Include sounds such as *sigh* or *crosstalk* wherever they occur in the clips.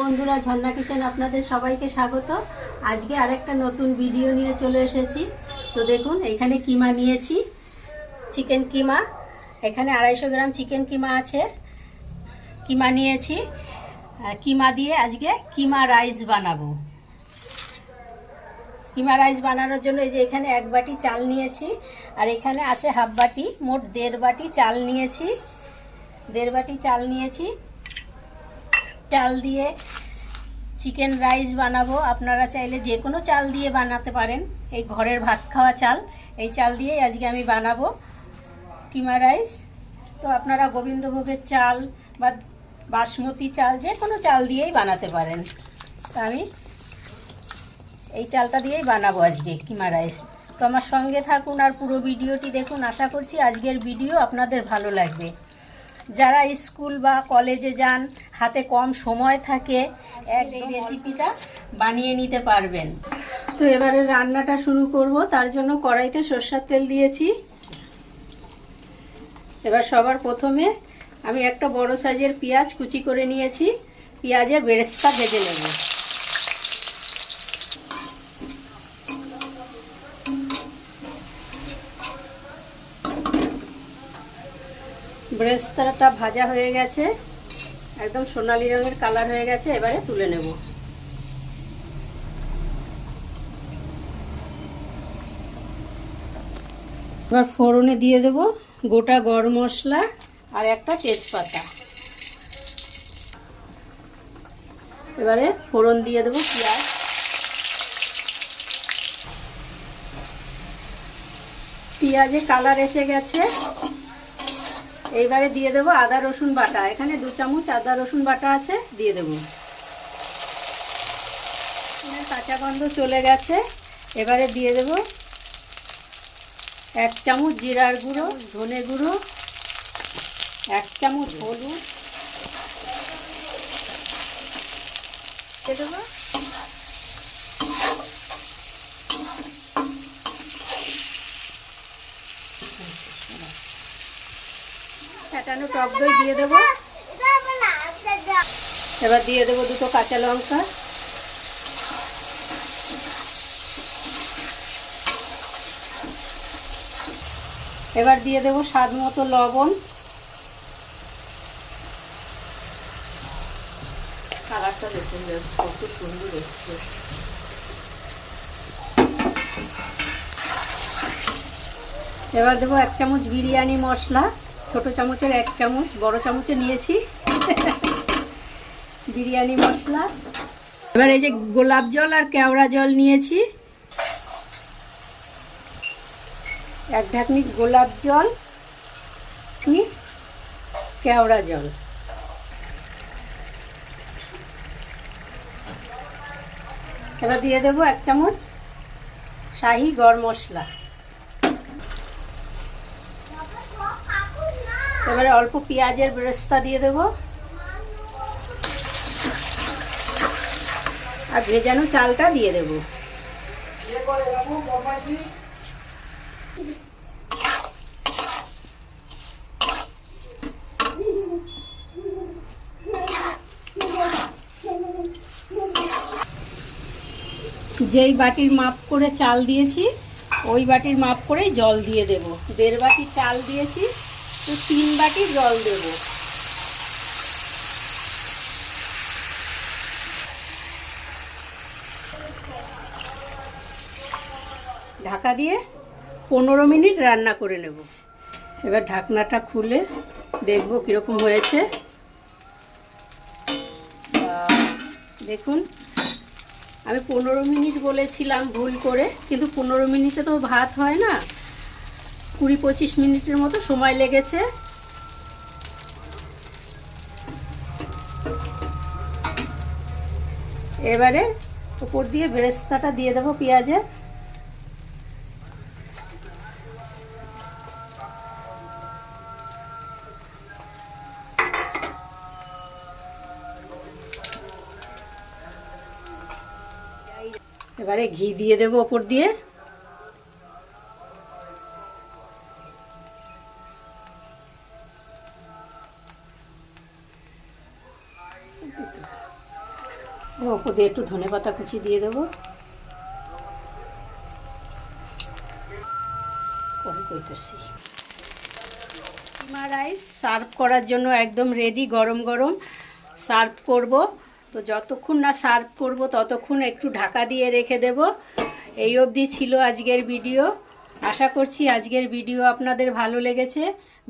বন্ধুরা ঝর্ণা কিচেন আপনাদের সবাইকে স্বাগত। আজকে আরেকটা নতুন ভিডিও নিয়ে চলে এসেছি। তো দেখুন, এখানে কিমা নিয়েছি। চিকেন কিমা, এখানে আড়াইশো গ্রাম চিকেন কিমা আছে। কিমা নিয়েছি। কিমা দিয়ে আজকে কিমা রাইস বানাবো। কিমা রাইস বানানোর জন্য এই যে এখানে এক বাটি চাল নিয়েছি, আর এখানে আছে হাফ বাটি, মোট দেড় বাটি চাল নিয়েছি। দেড় বাটি চাল নিয়েছি। চাল দিয়ে চিকেন রাইস বানাবো। আপনারা চাইলে যে কোনো চাল দিয়ে বানাতে পারেন। এই ঘরের ভাত খাওয়া চাল। এই চাল দিয়েই আজকে আমি বানাবো কিমা রাইস। তো আপনারা গোবিন্দভোগের চাল বা বাসমতি চাল, যে কোনো চাল দিয়েই বানাতে পারেন। তা আমি এই চালটা দিয়েই বানাবো আজকে কিমা রাইস। তো আমার সঙ্গে থাকুন আর পুরো ভিডিওটি দেখুন। আশা করছি আজকের ভিডিও আপনাদের ভালো লাগবে। যারা স্কুল বা কলেজে যান, হাতে কম সময় থাকে, এক এই রেসিপিটা বানিয়ে নিতে পারবেন। তো এবারে রান্নাটা শুরু করব। তার জন্য কড়াইতে সর্ষার তেল দিয়েছি। এবার সবার প্রথমে আমি একটা বড় সাইজের পেঁয়াজ কুচি করে নিয়েছি। পেঁয়াজের বেরেস্তা ভেজে নেব। বেরেস্তাটা ভাজা হয়ে গেছে। একদম সোনালি রঙের কালার হয়ে গেছে, এবারে তুলে নেব। এবার ফোড়নে দিয়ে দেব গোটা গরম মশলা আর একটা তেজপাতা। এবারে ফোড়ন দিয়ে দেবো পেঁয়াজ। পেঁয়াজে কালার এসে গেছে। এইবারে দিয়ে দেবো আদা, রসুন বাটা। এখানে দু চামচ আদা, রসুন বাটা আছে, দিয়ে দেবো। কাঁচা গন্ধ চলে গেছে। এবারে দিয়ে দেব এক চামচ জিরার গুঁড়ো, ধনে গুঁড়ো, এক চামচ হলুদ। দিয়ে দেবো ফ্যাটানো টক দই দিয়ে দেবো। এবার দিয়ে দেবো দুটো কাঁচা লঙ্কা। এবার দিয়ে দেবো স্বাদ মতো লবণ। কালারটা দেখুন কত সুন্দর এসছে। এবার দেবো এক চামচ বিরিয়ানি মশলা। ছোট চামচের এক চামচ, বড় চামচে নিয়েছি। *laughs* বিরিয়ানি, মশলা। এবার এই যে গোলাপ জল আর কেওড়া জল নিয়েছি। এক ঢাকনি গোলাপ জল কেওড়া জল। এবার দিয়ে দেবো এক চামচ শাহি গরম মশলা। এবারে অল্প পেঁয়াজের বেরেস্তা দিয়ে দেব। আর ভেজানো চালটা দিয়ে দেব। যেই বাটির মাপ করে চাল দিয়েছি, ওই বাটির মাপ করেই জল দিয়ে দেব। দেড় বাটি চাল দিয়েছি। তো তিন বাটি জল দেব। ঢাকা দিয়ে পনেরো মিনিট রান্না করে নেব। এবার ঢাকনাটা খুলে দেখব কীরকম হয়েছে। দেখুন, আমি পনেরো মিনিট বলেছিলাম ভুল করে, কিন্তু পনেরো মিনিটে তো ভাত হয় না। কুড়ি পঁচিশ মিনিটের মতো সময় লেগেছে। এবারে উপর দিয়ে বেরেস্তাটা দিয়ে দেবো পেঁয়াজের। এবারে ঘি দিয়ে দেবো ওপর দিয়ে। ওপর দিয়ে একটু ধনে পাতা কুচি দিয়ে দেবো। পরে কইতেছি। কিমা রাইস সার্ভ করার জন্য একদম রেডি, গরম গরম সার্ভ করব। তো যতক্ষণ না সার্ভ করব, ততক্ষণ একটু ঢাকা দিয়ে রেখে দেব। এই অবধি ছিল আজকের ভিডিও। আশা করছি আজকের ভিডিও আপনাদের ভালো লেগেছে।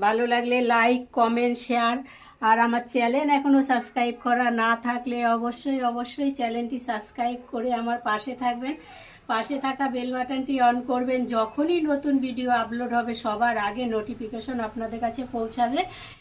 ভালো লাগলে লাইক, কমেন্ট, শেয়ার আর আমার চ্যানেল এখনও সাবস্ক্রাইব করা না থাকলে অবশ্যই অবশ্যই চ্যানেলটি সাবস্ক্রাইব করে আমার পাশে থাকবেন। পাশে থাকা বেল বাটনটি অন করবেন। যখনই নতুন ভিডিও আপলোড হবে, সবার আগে নোটিফিকেশন আপনাদের কাছে পৌঁছাবে।